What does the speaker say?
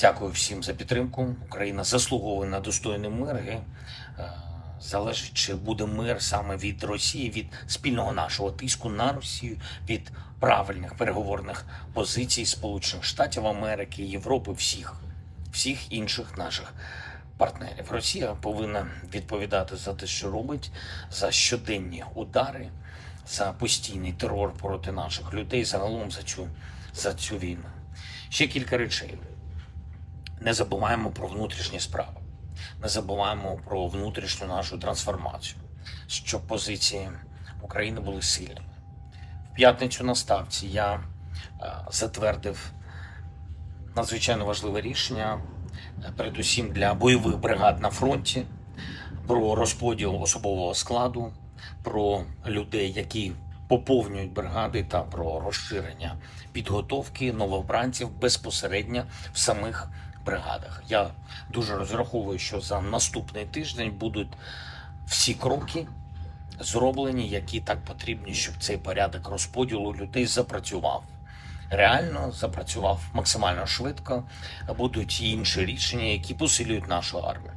Дякую всім за підтримку. Україна заслуговує на достойний мир. Е, залежить, чи буде мир саме від Росії, від спільного нашого тиску на Росію, від правильних переговорних позицій Сполучених Штатів Америки, Європи, всіх, всіх інших наших партнерів. Росія повинна відповідати за те, що робить, за щоденні удари, за постійний терор проти наших людей, загалом за цю, за цю війну. Ще кілька речей. Не забуваємо про внутрішні справи, не забуваємо про внутрішню нашу трансформацію, щоб позиції України були сильними. В п'ятницю на ставці я е, затвердив надзвичайно важливе рішення, е, передусім для бойових бригад на фронті, про розподіл особового складу, про людей, які поповнюють бригади, та про розширення підготовки новобранців безпосередньо в самих бригадах. Я дуже розраховую, що за наступний тиждень будуть всі кроки зроблені, які так потрібні, щоб цей порядок розподілу людей запрацював. Реально запрацював максимально швидко. Будуть і інші рішення, які посилюють нашу армію.